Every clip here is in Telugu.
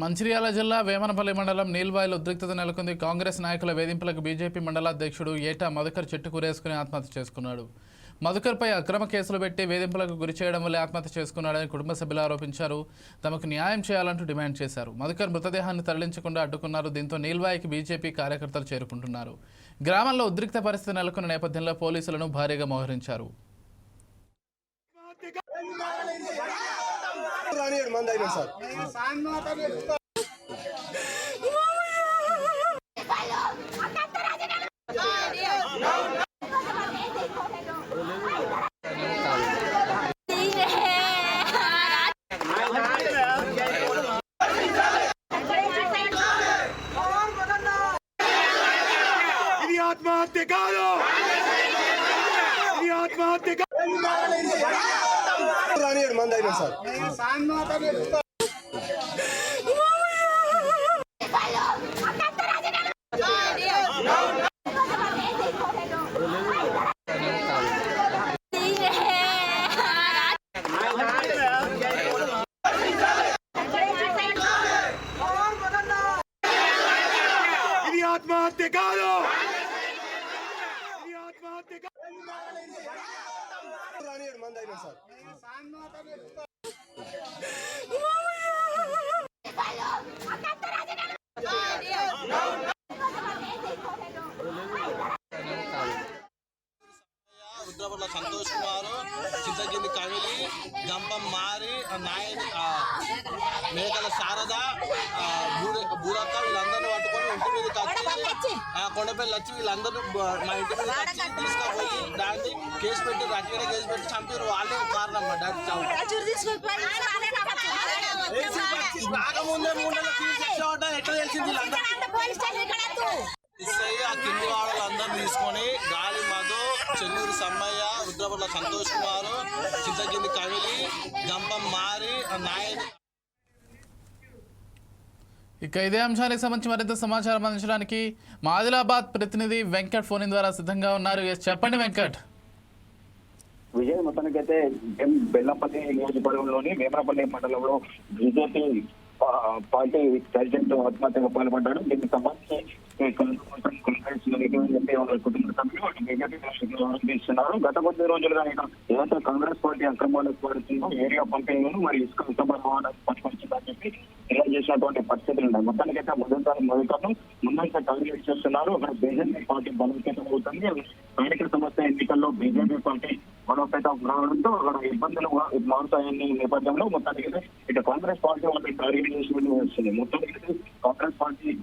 మంచిర్యాల జిల్లా వేమనపల్లి మండలం నీల్వాయిలో ఉద్రిక్తత నెలకొంది. కాంగ్రెస్ నాయకుల వేధింపులకు బీజేపీ మండలాధ్యక్షుడు ఏటా మధుకర్ చెట్టు కూరేసుకుని ఆత్మహత్య చేసుకున్నాడు. మధుకర్పై అక్రమ కేసులు పెట్టి వేధింపులకు గురి చేయడం వల్లే ఆత్మహత్య చేసుకున్నాడని కుటుంబ సభ్యులు ఆరోపించారు. తమకు న్యాయం చేయాలంటూ డిమాండ్ చేశారు. మధుకర్ మృతదేహాన్ని తరలించకుండా అడ్డుకున్నారు. దీంతో నీల్వాయికి బీజేపీ కార్యకర్తలు చేరుకుంటున్నారు. గ్రామంలో ఉద్రిక్త పరిస్థితి నెలకొన్న నేపథ్యంలో పోలీసులను భారీగా మోహరించారు. రానియడు మంది అయినా సార్ ఇది ఆత్మహత్య కాదు ఇది ఆత్మహత్య కాదు రానియడు మంది అయినా సార్ ఇది ఆత్మహత్య కాదు ఇది ఆత్మహత్య కాదు రానియడు మంది అయినా సార్. రుద్రపట్ల సంతోష్ కుమార్ చింతకింది కవిలి గంపం మారి నాయని మేకల శారద బూరక్క వీళ్ళందరినీ పట్టుకొని ఇంటి మీద కొండపల్లి వచ్చి వీళ్ళందరూ మా ఇంటి మీద వచ్చి తీసుకుపోయి దాన్ని కేసు పెట్టి రట్టిగా కేసు పెట్టి చంపారు వాళ్ళే కారణం రాకముందే మూడు నెలల ఎట్లా తెలిసింది వీళ్ళందరూ ఆ కింది వాళ్ళందరినీ తీసుకొని గాలి మధు చెన్నూరు సమ్మయ్య రుద్రపట్ల సంతోష్ కుమార్ చింతకింది కవిలి గంపం మారి నాయని ఇక ఇదే అంశానికి సంబంధించి మరింత సమాచారం అందించడానికి మాదిలాబాద్ ప్రతినిధి వెంకట్ ఫోన్ ద్వారా సిద్ధంగా ఉన్నారు. చెప్పండి వెంకట్. విజయ మొత్తానికైతే ఎం బెల్లంపల్లి నియోజకవర్గంలోని వేమరపల్లి మండలంలో బీజేపీ పార్టీ ప్రెసిడెంట్ ఆత్మహత్యకు పాల్పడ్డాడు. దీనికి సంబంధించి కుటుంబ సభ్యులు గత కొద్ది రోజులుగా నేను ఏదైతే కాంగ్రెస్ పార్టీ అక్రమాలకు పాడుతుందో ఏరియా పంపిణీలను మరి ఇసుక ఉత్తమ రవాణాకు పట్టుకొచ్చిందని చెప్పి చేసినటువంటి పరిస్థితులు ఉన్నాయి. మొత్తానికైతే మొదటి మొదటను ముందంతా కలిగి చేస్తున్నారు. అక్కడ బీజేపీ పార్టీ బలోపేతం అవుతుంది. స్థానిక సంస్థ ఎన్నికల్లో బీజేపీ పార్టీ బలోపేతం రావడంతో అక్కడ ఇబ్బందులు మారుతాయని నేపథ్యంలో మొత్తానికి ఇటు కాంగ్రెస్ పార్టీ వాళ్ళని టార్గెట్ చేసి వస్తుంది. మొత్తానికి కాంగ్రెస్ పార్టీ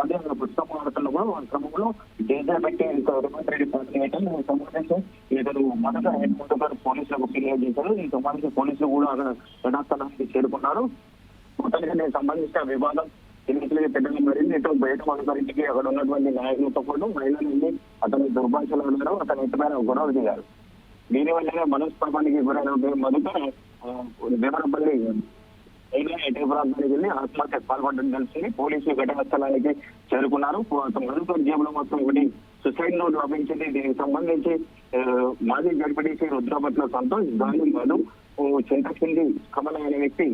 కొంతమంది అక్కడ పుస్తకం ఆడుతున్న కూడా వాళ్ళ క్రమంలో డేంజర్ పెట్టి రేవంత్ రెడ్డి పార్టీ అయితే సంబంధించి ఇతను మొదట హెడ్ గారు పోలీసులకు ఫిర్యాదు చేశారు. ఈ సంబంధించి పోలీసులు కూడా అక్కడ ఘటనాస్థలానికి చేరుకున్నారు. మొత్తానికి దీనికి సంబంధించిన వివాదం ఎన్నికలకి పెట్టడం మరింది ఇటు బయట మనగారింటికి అక్కడ ఉన్నటువంటి నాయకులతో పాటు మహిళలని అతని దుర్భాషలు అన్నారు. అతని ఇతమైన గొడవలు దిగారు. దీనివల్లనే వల్లనే గురైన మొదట దేవరపల్లి అయినా ఎటు ప్రాంతానికి వెళ్ళి ఆత్మహత్యకు పాల్పడడం తెలిసింది పోలీసులు ఘటన స్థలానికి చేరుకున్నారు. మధుకర్ జేబులో మొత్తం ఒకటి సుసైడ్ నోట్ లభించింది. దీనికి సంబంధించి మాజీ గడిపడేసి రుద్రపట్ల సంతోష్ దాని మధు చింతకింది కమల అనే వ్యక్తి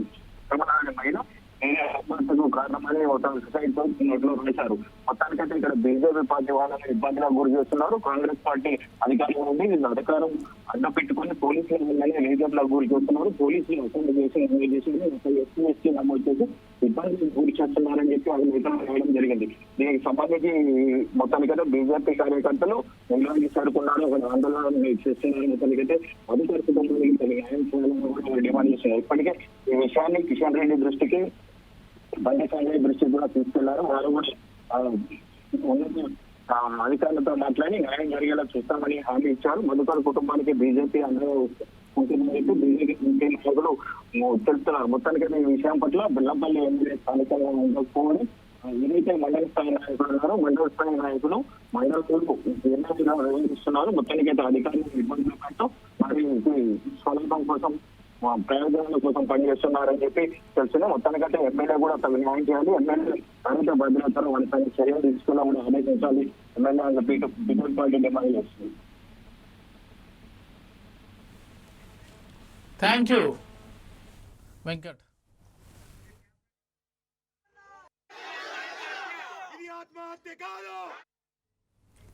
కమల అనే మహిళ నేనే ఆత్మహత్యకు కారణమని ఒక సుసైడ్ నోట్లో వేశారు. మొత్తానికైతే ఇక్కడ బీజేపీ పార్టీ వాళ్ళని ఇబ్బందులకు గురి చేస్తున్నారు. కాంగ్రెస్ పార్టీ అధికారంలో ఉంది. వీళ్ళు అధికారం అడ్డ పెట్టుకుని పోలీసుల వల్లనే లేజర్లకు గురి చేస్తున్నారు. పోలీసులు అసెంబ్లీ చేసి నమోదు చేసి ఎస్సీ ఎస్టీ నమోదు చేసి ఇబ్బందులకు గురి చేస్తున్నారని చెప్పి వాళ్ళు నేతలు రావడం జరిగింది. దీనికి సంబంధించి మొత్తానికైతే బీజేపీ కార్యకర్తలు నిర్ణయానికి చేరుకున్నారు ఒక ఆందోళన చేస్తున్నారు. మొత్తానికైతే అధికార కుటుంబానికి న్యాయం చేయాలని కూడా డిమాండ్ చేస్తున్నారు. ఇప్పటికే ఈ విషయాన్ని కిషన్ రెడ్డి దృష్టికి బండి సంజయ్ కూడా తీసుకెళ్ళారు వారు కూడా అధికారులతో మాట్లాడి న్యాయం జరిగేలా చూస్తామని హామీ ఇచ్చారు. మధుకర్ కుటుంబానికి బీజేపీ అందరూ ఉంటుందని బీజేపీ ఎంపీ నాయకులు తెలుపుతున్నారు. మొత్తానికి ఈ విషయం పట్ల బెల్లంపల్లి ఎమ్మెల్యే స్థానికంగా ఉండకపోవడం ఆ, ఏదైతే మండల స్థాయి నాయకులు ఉన్నారో మండల స్థాయి నాయకులు మహిళలు ఎన్నో నిర్వహిస్తున్నారు మొత్తానికి అయితే అధికారులు ఇబ్బందులు పెట్టడం మరి స్వల్పం కోసం ప్రయోజనాల కోసం పనిచేస్తున్నారని చెప్పి తెలిసింది మొత్తానికంటే ఎమ్మెల్యే కూడా అతను న్యాయం చేయాలి. ఎమ్మెల్యే అనంత భద్రత వాళ్ళ తన చర్యలు తీసుకోవాలని ఆలోచించాలి ఎమ్మెల్యే పీపుల్ పార్టీ డిమాండ్ చేస్తుంది. థ్యాంక్ యూ వెంకట్ ఆత్మహత్య కాదు.